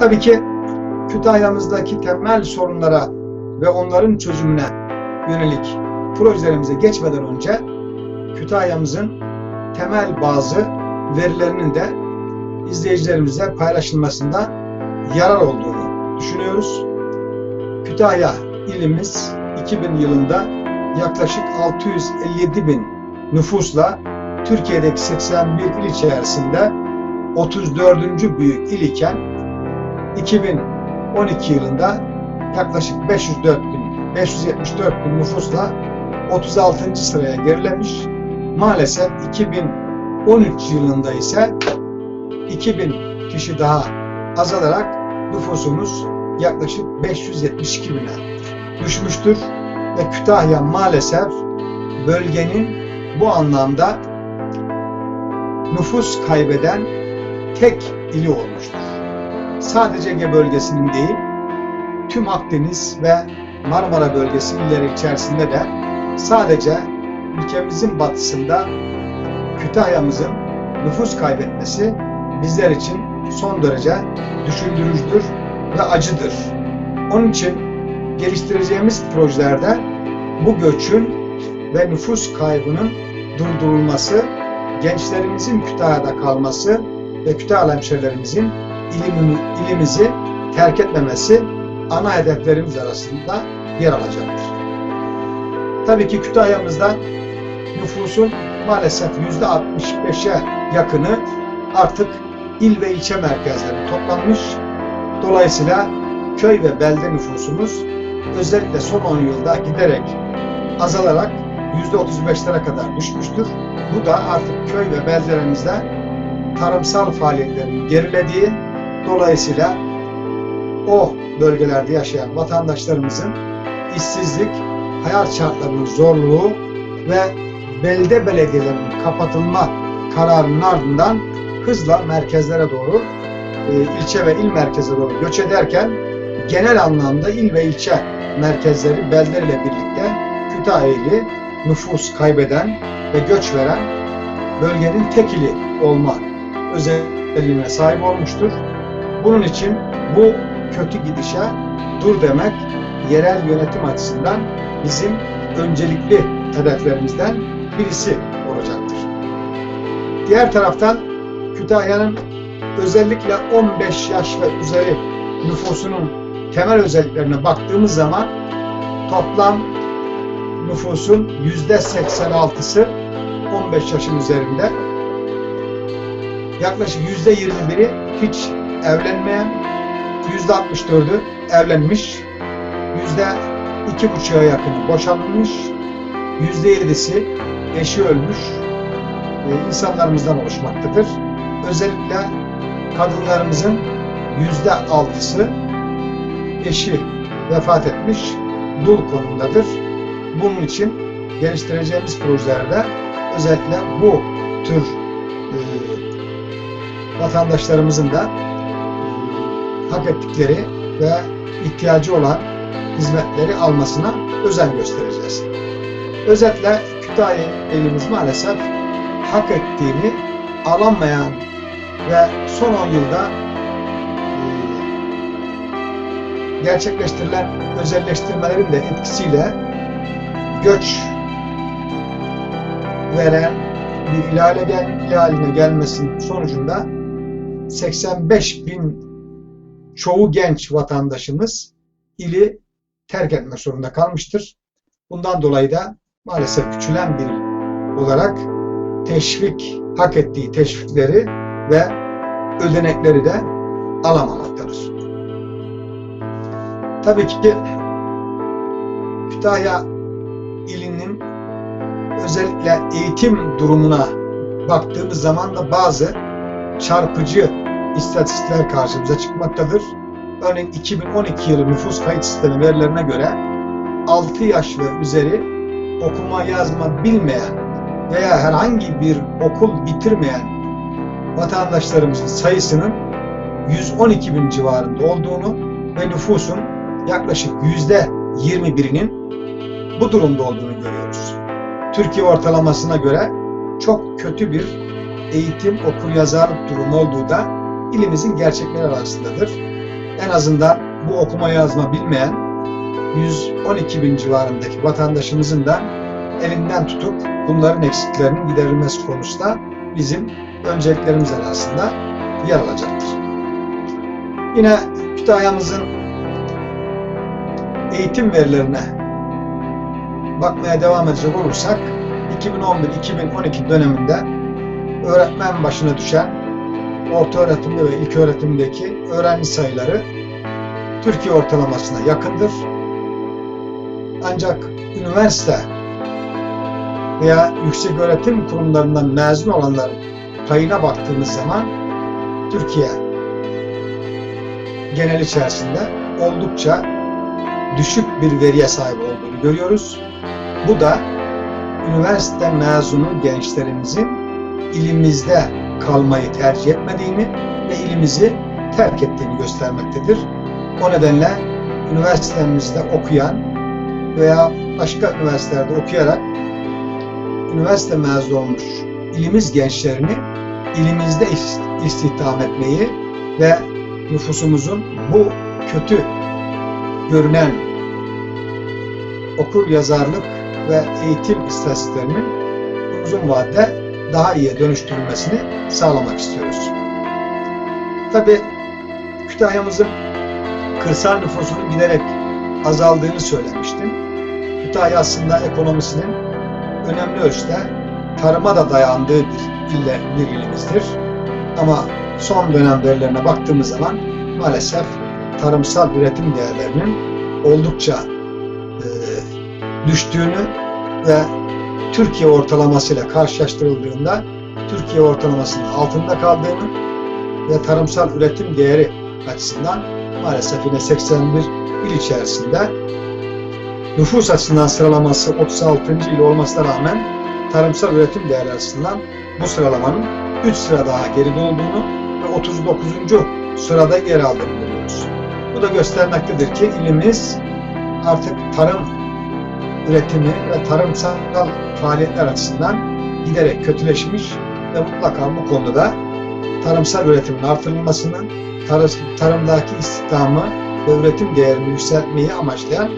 Tabii ki Kütahya'mızdaki temel sorunlara ve onların çözümüne yönelik projelerimize geçmeden önce Kütahya'mızın temel bazı verilerinin de izleyicilerimize paylaşılmasında yarar olduğunu düşünüyoruz. Kütahya ilimiz 2000 yılında yaklaşık 657 bin nüfusla Türkiye'deki 81 il içerisinde 34. büyük il iken 2012 yılında yaklaşık 504 bin, 574 bin nüfusla 36. sıraya gerilemiş. Maalesef 2013 yılında ise 2000 kişi daha azalarak nüfusumuz yaklaşık 572 bine düşmüştür ve Kütahya maalesef bölgenin bu anlamda nüfus kaybeden tek ili olmuştur. Sadece Ege bölgesinin değil, tüm Akdeniz ve Marmara bölgesi illeri içerisinde de sadece ülkemizin batısında Kütahya'mızın nüfus kaybetmesi bizler için son derece düşündürücüdür ve acıdır. Onun için geliştireceğimiz projelerde bu göçün ve nüfus kaybının durdurulması, gençlerimizin Kütahya'da kalması ve Kütahya hemşehrilerimizin ilim, ilimizi terk etmemesi ana hedeflerimiz arasında yer alacaktır. Tabii ki Kütahya'mızda nüfusun maalesef yüzde 65'e yakını artık il ve ilçe merkezlerine toplanmış. Dolayısıyla köy ve belde nüfusumuz özellikle son 10 yılda giderek azalarak yüzde 35'lere kadar düşmüştür. Bu da artık köy ve beldelerimizde tarımsal faaliyetlerin gerilediği, dolayısıyla o bölgelerde yaşayan vatandaşlarımızın işsizlik, hayat şartlarının zorluğu ve belde belediyelerinin kapatılma kararının ardından hızla merkezlere doğru, e, ilçe ve il merkezine doğru göç ederken genel anlamda il ve ilçe merkezleri beldelerle birlikte Kütahya ili nüfus kaybeden ve göç veren bölgenin tek ili olma özelliğine sahip olmuştur. Bunun için bu kötü gidişe dur demek yerel yönetim açısından bizim öncelikli hedeflerimizden birisi olacaktır. Diğer taraftan Kütahya'nın özellikle 15 yaş ve üzeri nüfusunun temel özelliklerine baktığımız zaman toplam nüfusun yüzde 86'sı 15 yaşın üzerinde. Yaklaşık yüzde 21'i hiç evlenmeyen, yüzde 64'ü evlenmiş, yüzde iki buçuğa yakını boşanmış, yüzde yedisi eşi ölmüş e, insanlarımızdan oluşmaktadır. Özellikle kadınlarımızın yüzde altısı eşi vefat etmiş, dul konumundadır. Bunun için geliştireceğimiz projelerde özellikle bu tür e, vatandaşlarımızın da hak ettikleri ve ihtiyacı olan hizmetleri almasına özen göstereceğiz. Özetle Kütahya elimiz maalesef hak ettiğini alamayan ve son 10 yılda e, gerçekleştirilen özelleştirmelerin de etkisiyle göç veren bir ilale gel, ilaline gelmesinin sonucunda 85 bin çoğu genç vatandaşımız ili terk etmek zorunda kalmıştır. Bundan dolayı da maalesef küçülen bir olarak teşvik, hak ettiği teşvikleri ve ödenekleri de alamamaktadır. Tabii ki Kütahya ilinin özellikle eğitim durumuna baktığımız zaman da bazı çarpıcı istatistikler karşımıza çıkmaktadır. Örneğin 2012 yılı nüfus kayıt sistemi verilerine göre 6 yaş ve üzeri okuma yazma bilmeyen veya herhangi bir okul bitirmeyen vatandaşlarımızın sayısının 112 bin civarında olduğunu ve nüfusun yaklaşık yüzde 21'inin bu durumda olduğunu görüyoruz. Türkiye ortalamasına göre çok kötü bir eğitim okur yazarlık durumu olduğu da ilimizin gerçekleri arasındadır. en azından bu okuma yazma bilmeyen 112 bin civarındaki vatandaşımızın da elinden tutup bunların eksiklerinin giderilmesi konusunda bizim önceliklerimiz arasında yer alacaktır. Yine Kütahya'mızın eğitim verilerine bakmaya devam edecek olursak 2011-2012 döneminde öğretmen başına düşen orta öğretimde ve ilk öğretimdeki öğrenci sayıları Türkiye ortalamasına yakındır. Ancak üniversite veya yüksek öğretim kurumlarından mezun olanların payına baktığımız zaman Türkiye genel içerisinde oldukça düşük bir veriye sahip olduğunu görüyoruz. Bu da üniversite mezunu gençlerimizin ilimizde kalmayı tercih etmediğini ve ilimizi terk ettiğini göstermektedir. O nedenle üniversitemizde okuyan veya başka üniversitelerde okuyarak üniversite mezunu olmuş ilimiz gençlerini ilimizde istihdam etmeyi ve nüfusumuzun bu kötü görünen okur yazarlık ve eğitim istatistiklerinin uzun vadede daha iyiye dönüştürülmesini sağlamak istiyoruz. Tabi Kütahya'mızın kırsal nüfusunun giderek azaldığını söylemiştim. Kütahya aslında ekonomisinin önemli ölçüde tarıma da dayandığı bir, ille, bir ilimizdir. Ama son dönem verilerine baktığımız zaman maalesef tarımsal üretim değerlerinin oldukça e, düştüğünü ve Türkiye ortalamasıyla karşılaştırıldığında Türkiye ortalamasının altında kaldığını ve tarımsal üretim değeri açısından maalesef yine 81 il içerisinde nüfus açısından sıralaması 36. il olmasına rağmen tarımsal üretim değeri açısından bu sıralamanın 3 sıra daha geride olduğunu ve 39. sırada yer aldığını görüyoruz. Bu da göstermektedir ki ilimiz artık tarım üretimi ve tarımsal faaliyetler açısından giderek kötüleşmiş ve mutlaka bu konuda da tarımsal üretimin artırılmasını, tarımdaki istihdamı ve üretim değerini yükseltmeyi amaçlayan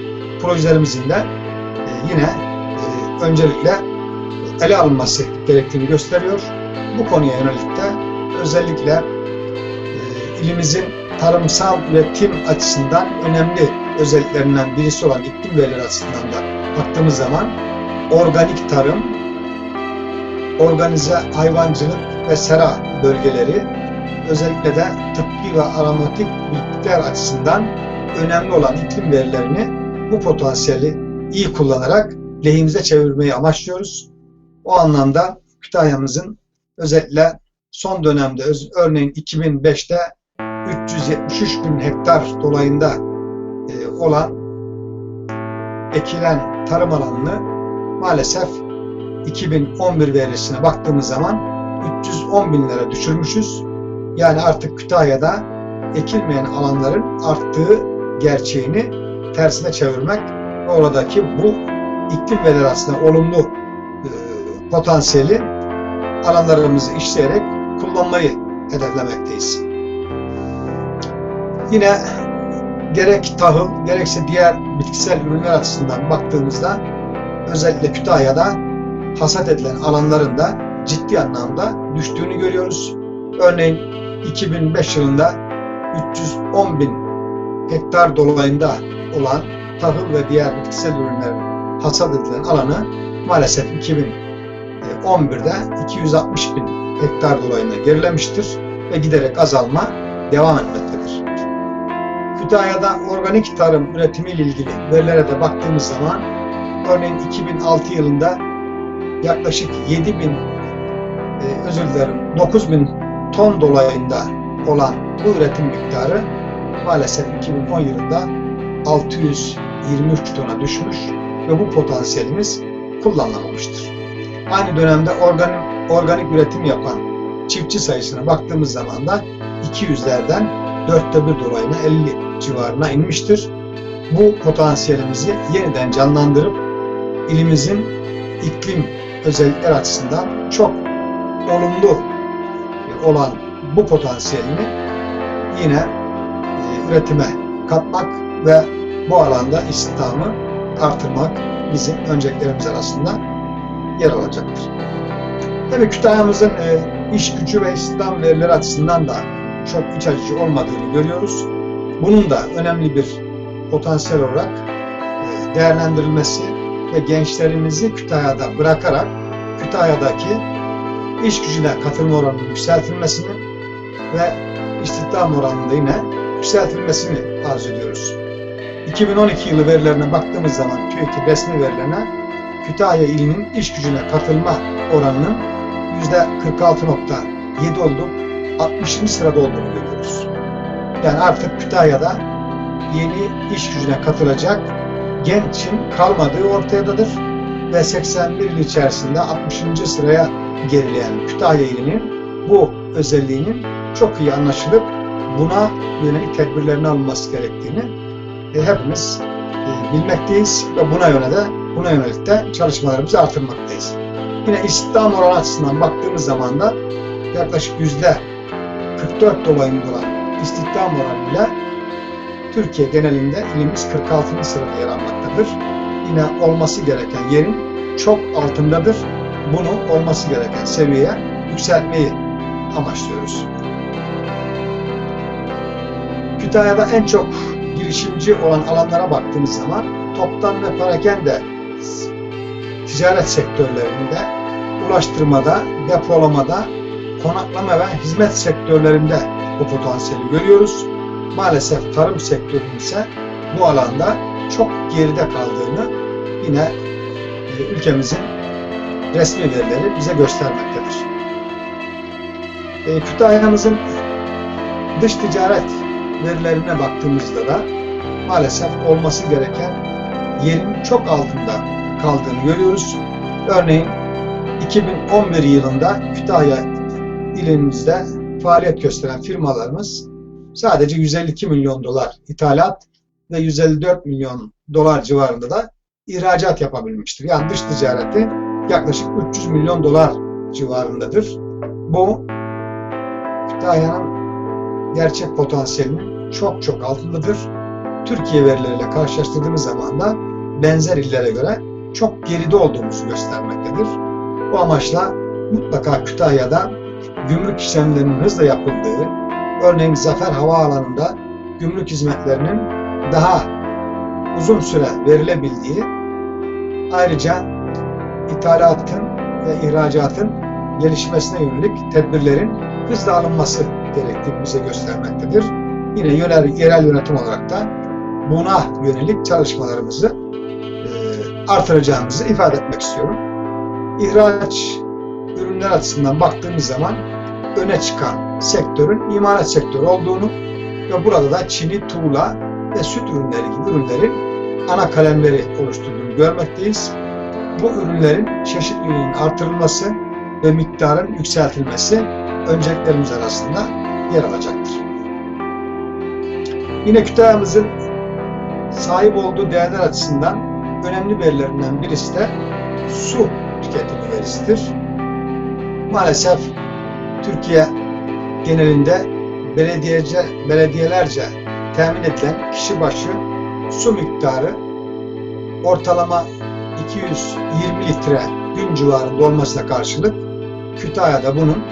projelerimizin de e, yine e, öncelikle ele alınması gerektiğini gösteriyor. Bu konuya yönelik de özellikle e, ilimizin tarımsal üretim açısından önemli özelliklerinden birisi olan iklim verileri açısından da baktığımız zaman organik tarım, organize hayvancılık ve sera bölgeleri özellikle de tıbbi ve aromatik bitkiler açısından önemli olan iklim verilerini bu potansiyeli iyi kullanarak lehimize çevirmeyi amaçlıyoruz. O anlamda Kütahya'mızın özellikle son dönemde örneğin 2005'te 373 bin hektar dolayında e, olan ekilen tarım alanını maalesef 2011 verisine baktığımız zaman 310 binlere düşürmüşüz. Yani artık Kütahya'da ekilmeyen alanların arttığı gerçeğini tersine çevirmek oradaki bu iklim aslında olumlu e, potansiyeli alanlarımızı işleyerek kullanmayı hedeflemekteyiz. Yine gerek tahıl gerekse diğer bitkisel ürünler açısından baktığımızda özellikle Kütahya'da hasat edilen alanların da ciddi anlamda düştüğünü görüyoruz. Örneğin 2005 yılında 310 bin hektar dolayında olan tahıl ve diğer bitkisel ürünlerin hasat edilen alanı maalesef 2011'de 260 bin hektar dolayında gerilemiştir ve giderek azalma devam etmektedir. Kütahya'da organik tarım üretimi ile ilgili verilere de baktığımız zaman örneğin 2006 yılında yaklaşık 7 bin e, özür dilerim 9 bin ton dolayında olan bu üretim miktarı maalesef 2010 yılında 623 tona düşmüş ve bu potansiyelimiz kullanılamamıştır. Aynı dönemde organik, organik üretim yapan çiftçi sayısına baktığımız zaman da 200'lerden dörtte bir dolayına 50 civarına inmiştir. Bu potansiyelimizi yeniden canlandırıp ilimizin iklim özellikler açısından çok olumlu olan bu potansiyelini yine üretime katmak ve bu alanda istihdamı artırmak bizim önceliklerimiz arasında yer alacaktır. Tabii Kütahya'mızın e, iş gücü ve istihdam verileri açısından da çok iç açıcı olmadığını görüyoruz. Bunun da önemli bir potansiyel olarak e, değerlendirilmesi ve gençlerimizi Kütahya'da bırakarak Kütahya'daki iş gücüne katılma oranının yükseltilmesini ve istihdam oranında yine yükseltilmesini arzu ediyoruz. 2012 yılı verilerine baktığımız zaman TÜİK'in resmi verilerine Kütahya ilinin iş gücüne katılma oranının %46.7 olup 60. sırada olduğunu görüyoruz. Yani artık Kütahya'da yeni iş gücüne katılacak gençin kalmadığı ortadadır ve 81 yıl içerisinde 60. sıraya gerileyen Kütahya ilinin bu özelliğinin çok iyi anlaşılıp buna yönelik tedbirlerin alınması gerektiğini e, hepimiz e, bilmekteyiz ve buna yönelik de buna yönelik de çalışmalarımızı artırmaktayız. Yine istihdam oranı açısından baktığımız zaman da yaklaşık yüzde 44 dolayında olan istihdam oranıyla Türkiye genelinde ilimiz 46. sırada yer almaktadır. Yine olması gereken yerin çok altındadır. Bunu olması gereken seviyeye yükseltmeyi amaçlıyoruz. Kütahya'da en çok girişimci olan alanlara baktığımız zaman toptan ve parakende ticaret sektörlerinde, ulaştırmada, depolamada, konaklama ve hizmet sektörlerinde bu potansiyeli görüyoruz. Maalesef tarım sektörünün ise bu alanda çok geride kaldığını yine e, ülkemizin resmi verileri bize göstermektedir. E, Kütahya'mızın dış ticaret verilerine baktığımızda da maalesef olması gereken yerin çok altında kaldığını görüyoruz. Örneğin 2011 yılında Kütahya ilimizde faaliyet gösteren firmalarımız sadece 152 milyon dolar ithalat ve 154 milyon dolar civarında da ihracat yapabilmiştir. Yani dış ticareti yaklaşık 300 milyon dolar civarındadır. Bu Kütahya'nın gerçek potansiyelinin çok çok altındadır. Türkiye verileriyle karşılaştırdığımız zaman da benzer illere göre çok geride olduğumuzu göstermektedir. Bu amaçla mutlaka Kütahya'da gümrük işlemlerinin hızla yapıldığı, örneğin Zafer Havaalanı'nda gümrük hizmetlerinin daha uzun süre verilebildiği, ayrıca ithalatın ve ihracatın gelişmesine yönelik tedbirlerin hızla alınması gerektiğini bize göstermektedir. Yine yerel, yerel yönetim olarak da buna yönelik çalışmalarımızı artıracağımızı ifade etmek istiyorum. İhraç ürünler açısından baktığımız zaman öne çıkan sektörün imalat sektörü olduğunu ve burada da çini, tuğla ve süt ürünleri gibi ürünlerin ana kalemleri oluşturduğunu görmekteyiz. Bu ürünlerin çeşitliliğinin artırılması ve miktarın yükseltilmesi önceliklerimiz arasında yer alacaktır. Yine Kütahya'mızın sahip olduğu değerler açısından önemli verilerinden birisi de su tüketimi verisidir. Maalesef Türkiye genelinde belediyece, belediyelerce temin edilen kişi başı su miktarı ortalama 220 litre gün civarında olmasına karşılık Kütahya'da bunun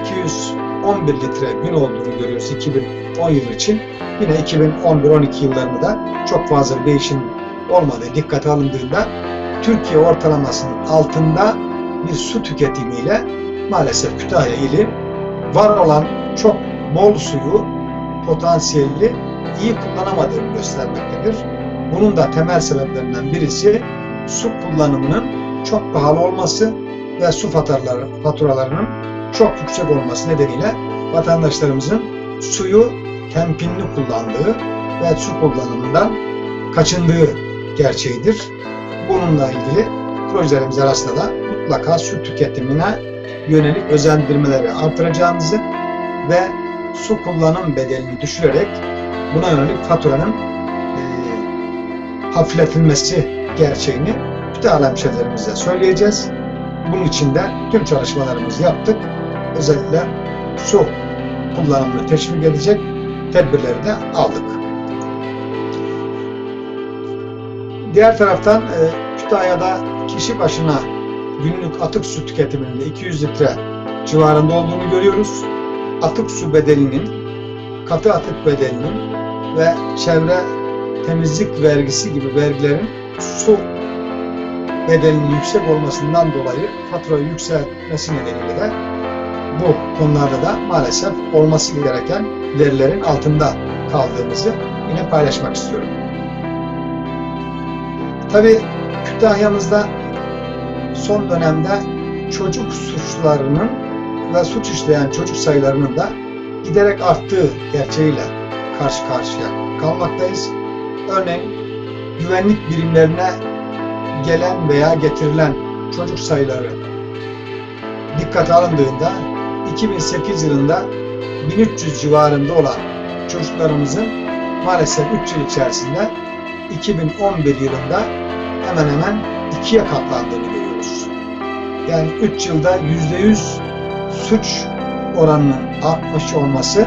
211 litre gün olduğunu görüyoruz 2010 yılı için. Yine 2011-12 yıllarında da çok fazla değişim olmadığı dikkate alındığında Türkiye ortalamasının altında bir su tüketimiyle maalesef Kütahya ili var olan çok bol suyu potansiyelli iyi kullanamadığını göstermektedir. Bunun da temel sebeplerinden birisi su kullanımının çok pahalı olması ve su faturaları, faturalarının çok yüksek olması nedeniyle vatandaşlarımızın suyu temkinli kullandığı ve su kullanımından kaçındığı gerçeğidir. Bununla ilgili projelerimiz arasında da mutlaka su tüketimine yönelik özendirmeleri artıracağımızı ve su kullanım bedelini düşürerek buna yönelik faturanın e, hafifletilmesi gerçeğini bütün hemşehrilerimize söyleyeceğiz. Bunun için de tüm çalışmalarımızı yaptık. Özellikle su kullanımını teşvik edecek tedbirleri de aldık. Diğer taraftan e, Kütahya'da kişi başına günlük atık su tüketiminin de 200 litre civarında olduğunu görüyoruz. Atık su bedelinin, katı atık bedelinin ve çevre temizlik vergisi gibi vergilerin su bedelinin yüksek olmasından dolayı faturayı yükseltmesi nedeniyle de bu konularda da maalesef olması gereken verilerin altında kaldığımızı yine paylaşmak istiyorum. Tabii Kütahya'mızda son dönemde çocuk suçlarının ve suç işleyen çocuk sayılarının da giderek arttığı gerçeğiyle karşı karşıya kalmaktayız. Örneğin güvenlik birimlerine gelen veya getirilen çocuk sayıları dikkate alındığında 2008 yılında 1300 civarında olan çocuklarımızın maalesef 3 yıl içerisinde 2011 yılında hemen hemen ikiye katlandığını görüyoruz. Yani 3 yılda %100 suç oranının artmış olması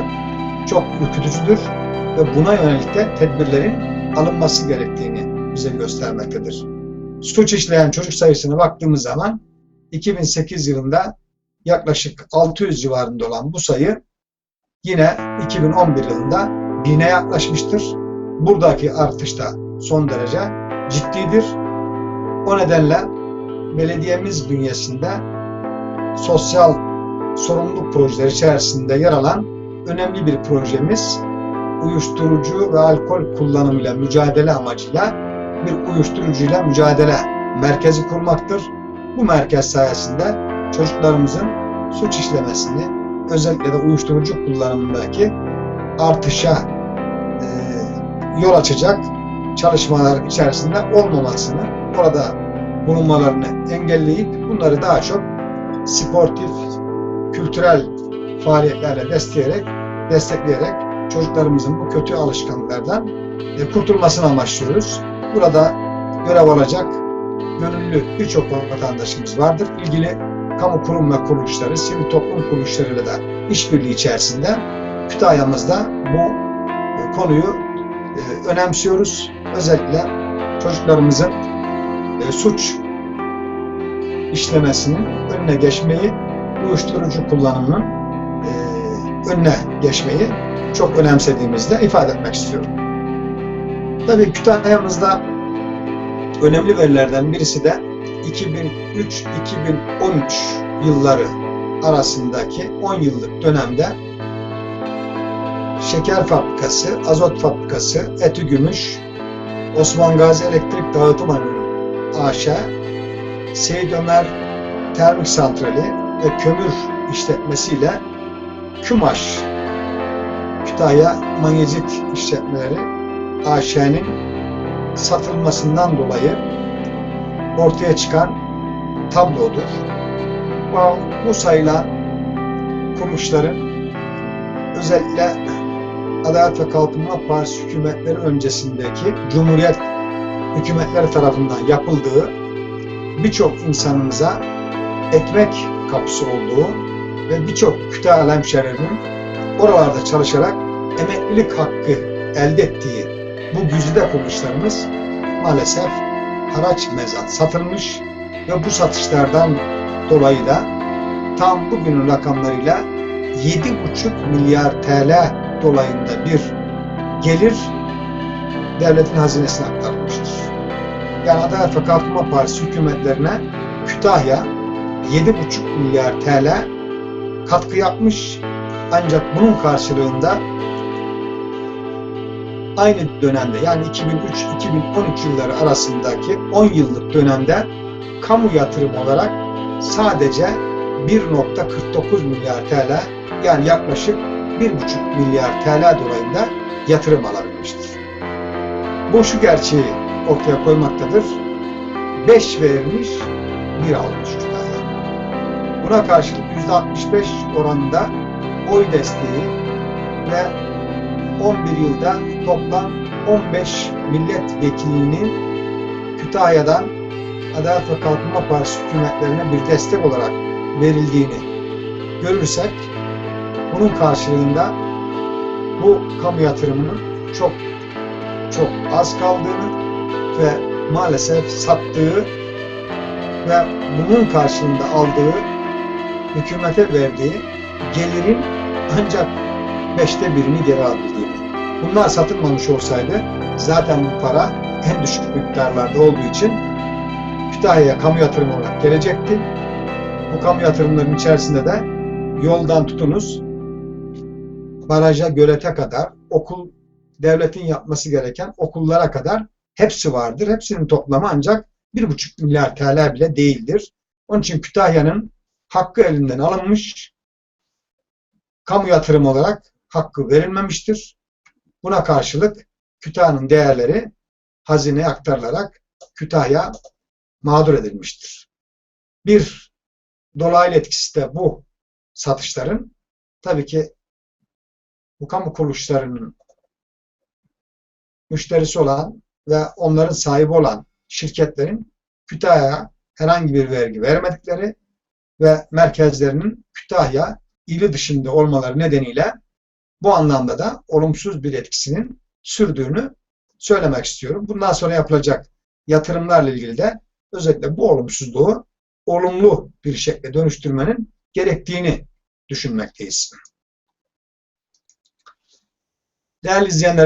çok ürkütücüdür ve buna yönelik de tedbirlerin alınması gerektiğini bize göstermektedir. Suç işleyen çocuk sayısına baktığımız zaman 2008 yılında yaklaşık 600 civarında olan bu sayı yine 2011 yılında 1000'e yaklaşmıştır. Buradaki artış da son derece ciddidir. O nedenle belediyemiz bünyesinde sosyal sorumluluk projeleri içerisinde yer alan önemli bir projemiz uyuşturucu ve alkol kullanımıyla mücadele amacıyla bir uyuşturucuyla mücadele merkezi kurmaktır. Bu merkez sayesinde çocuklarımızın suç işlemesini özellikle de uyuşturucu kullanımındaki artışa e, yol açacak çalışmalar içerisinde olmamasını, orada bulunmalarını engelleyip bunları daha çok sportif, kültürel faaliyetlerle destekleyerek, destekleyerek çocuklarımızın bu kötü alışkanlıklardan e, kurtulmasını amaçlıyoruz. Burada görev alacak gönüllü birçok vatandaşımız vardır. İlgili kamu kurum ve kuruluşları, sivil toplum kuruluşlarıyla da işbirliği içerisinde Kütahya'mızda bu e, konuyu e, önemsiyoruz. Özellikle çocuklarımızın e, suç işlemesinin önüne geçmeyi, uyuşturucu kullanımının önüne geçmeyi çok önemsediğimizi de ifade etmek istiyorum. Tabii Kütahya'mızda önemli verilerden birisi de 2003-2013 yılları arasındaki 10 yıllık dönemde şeker fabrikası, azot fabrikası, Etü Gümüş, Osman Gazi Elektrik Dağıtım Anonim AŞ, Seyit Ömer Termik Santrali ve kömür işletmesiyle KÜMAŞ, Kütahya Manyecik İşletmeleri AŞ'nin satılmasından dolayı ortaya çıkan tablodur. Bu, bu sayılan kuruluşların özellikle Adalet ve Kalkınma Partisi hükümetleri öncesindeki Cumhuriyet hükümetleri tarafından yapıldığı birçok insanımıza ekmek kapısı olduğu ve birçok Kütahya hemşehrilerinin oralarda çalışarak emeklilik hakkı elde ettiği bu güzide kuruluşlarımız maalesef haraç mezat satılmış ve bu satışlardan dolayı da tam bugünün rakamlarıyla 7,5 milyar TL dolayında bir gelir devletin hazinesine aktarılmıştır. Yani Adalet ve Kalkınma Partisi hükümetlerine Kütahya 7,5 milyar TL katkı yapmış ancak bunun karşılığında aynı dönemde yani 2003-2013 yılları arasındaki 10 yıllık dönemde kamu yatırım olarak sadece 1.49 milyar TL yani yaklaşık 1.5 milyar TL dolayında yatırım alabilmiştir. Bu şu gerçeği ortaya koymaktadır. 5 verilmiş, 1 almış Kütahya. Buna karşılık %65 oranında oy desteği ve 11 yılda toplam 15 milletvekilinin Kütahya'dan Adalet ve Kalkınma Partisi hükümetlerine bir destek olarak verildiğini görürsek bunun karşılığında bu kamu yatırımının çok çok az kaldığını ve maalesef sattığı ve bunun karşılığında aldığı hükümete verdiği gelirin ancak beşte birini geri alabildiğini. Bunlar satılmamış olsaydı zaten bu para en düşük miktarlarda olduğu için Kütahya'ya kamu yatırımı olarak gelecekti. Bu kamu yatırımlarının içerisinde de yoldan tutunuz baraja, gölete kadar, okul, devletin yapması gereken okullara kadar hepsi vardır. Hepsinin toplamı ancak 1,5 milyar TL bile değildir. Onun için Kütahya'nın hakkı elinden alınmış, kamu yatırımı olarak hakkı verilmemiştir. Buna karşılık Kütahya'nın değerleri hazineye aktarılarak Kütahya mağdur edilmiştir. Bir dolaylı etkisi de bu satışların tabii ki bu kamu kuruluşlarının müşterisi olan ve onların sahibi olan şirketlerin Kütahya'ya herhangi bir vergi vermedikleri ve merkezlerinin Kütahya ili dışında olmaları nedeniyle bu anlamda da olumsuz bir etkisinin sürdüğünü söylemek istiyorum. Bundan sonra yapılacak yatırımlarla ilgili de özellikle bu olumsuzluğu olumlu bir şekilde dönüştürmenin gerektiğini düşünmekteyiz. Değerli izleyenler,